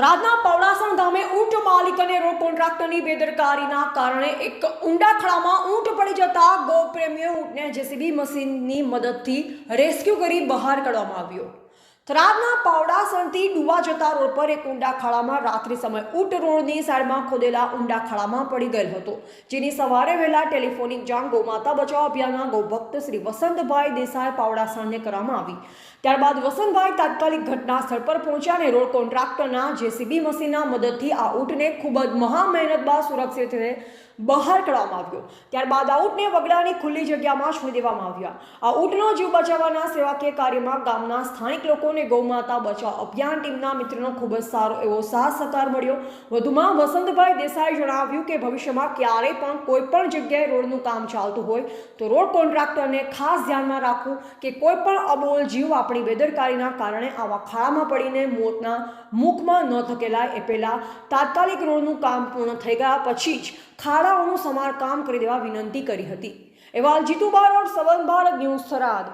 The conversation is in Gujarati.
થરાદના પવડાસણ ગામે ઊંટ માલિક અને રોડ કોન્ટ્રાક્ટરની બેદરકારીના કારણે એક ઊંડા ખળામાં ઊંટ પડી જતા ગૌપ્રેમીઓ ઊંટને જેસીબી મશીનની મદદથી રેસ્ક્યુ કરી બહાર કાઢવામાં આવ્યો. થરાદના પાવડાસણથી ડુવા જતા રોડ પર એક ઊંડા ખાડામાં રાત્રિ સમય ઊંટ રોડની સાઈડમાં ખોદેલા ઊંડા ખાડામાં પડી ગયેલ હતો, જેની સવારે વહેલા ટેલિફોનિક જાણ ગૌમાતા બચાવ અભિયાનના ગૌભક્ત શ્રી વસંતભાઈ દેસાઈ પાવડાસણને કરવામાં આવી. ત્યારબાદ વસંતભાઈ તાત્કાલિક ઘટના સ્થળ પર પહોંચ્યા અને રોડ કોન્ટ્રાક્ટરના જેસીબી મશીનના મદદથી આ ઊંટને ખૂબ જ મહા મહેનત બાદ સુરક્ષિત બહાર કાઢવામાં આવ્યો. ત્યારબાદ આ ઊંટને વગડાની ખુલ્લી જગ્યામાં છોડી દેવામાં આવ્યા. આ ઊંટનો જીવ બચાવવાના સેવાકીય કાર્યમાં ગામના સ્થાનિક લોકોને ગૌમાતા બચાવ અભિયાન ટીમના મિત્રોનો ખૂબ જ સારો એવો સાથ સહકાર મળ્યો. વધુમાં વસંતભાઈ દેસાઈ જણાવ્યું કે ભવિષ્યમાં ક્યારેય પણ કોઈ પણ જગ્યાએ રોડનું કામ ચાલતું હોય તો રોડ કોન્ટ્રાક્ટરને ખાસ ધ્યાનમાં રાખવું કે કોઈ પણ અબોલ જીવ આપણી બેદરકારીના કારણે આવા ખાડામાં પડીને મોતના મુખમાં ન ધકેલાય એ પહેલાં તાત્કાલિક રોડનું કામ પૂર્ણ થઈ ગયા પછી જ ખાડાઓનું સમારકામ કરી દેવા વિનંતી કરી હતી. એવા જીતુબા રોડ, સવન ભારત ન્યૂઝ થરાદ.